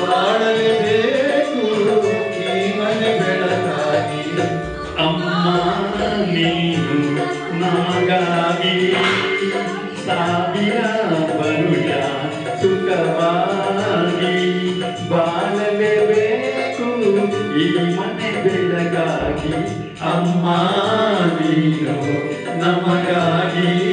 ಬಾಳಲೇಬೇಕು ಈ ಮನೆ ಬೆಳಕಾಗಿ. ಅಮ್ಮ ನಮಗಾಗಿ ಸಾವಿರ ಬರುಳ ಸುಖವಾಗಿ ಬಾಳಲೇಬೇಕು, ಈ ಮನೆ ಬೆಳಗಾಗಿ ಅಮ್ಮ, ನೀನು ನಮಗಾಗಿ.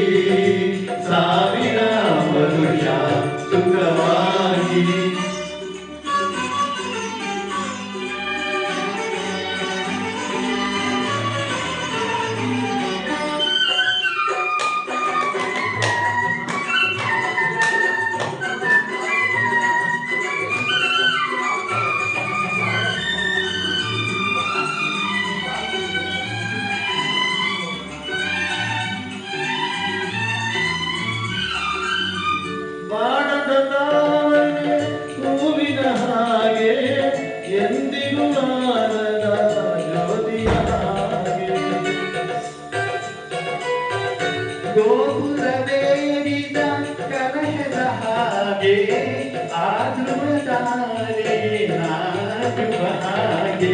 ತಾವರೆ ಹೂವಿನ ಹಾಗೆ ಎಂದಿಗೂ ಆರದ ಜ್ಯೋತಿಯ ಹಾಗೆ. ಗೋಪುರವೇರಿದ ಕಲಶದ ಹಾಗೆ ಆದ್ರುವ ತಾರೆ ಹಾಗೆ.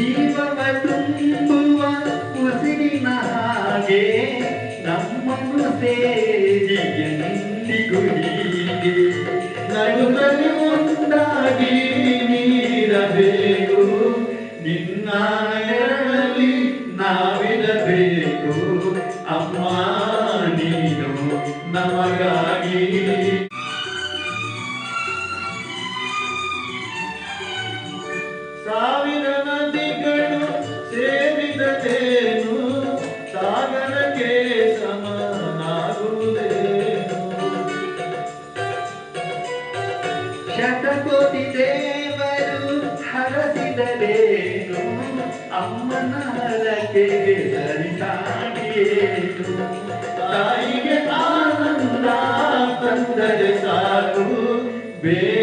ಜೀವವ ತುಂಬುವ ಉಸಿರಿನ ಹಾಗೆ ನಮ್ಮನ್ನು ಸೇರಿ ಎಂದಿಗೂ ಹೀಗೆ ನಗುತ್ತಲೇ ಒಂದಾಗಿ ನೀರಬೇಕು. ನಿನ್ನ ಎರಡಲ್ಲಿ ನಾವಿರಬೇಕು. ಅಮ್ಮ, ನೀನು ನಮಗಾಗಿ. ಸಾವಿರ ಶತಕೋಟಿ ದೇವರು ಹರಸಿದರೇನು? ಅಮ್ಮನ ಹರಕೆ ಸರಿಸಾಗಿಯೇನು ತಾಯಿಗೆ ಆನಂದ ತಂದರೆ ಸಾಕು. ಬೇರೆ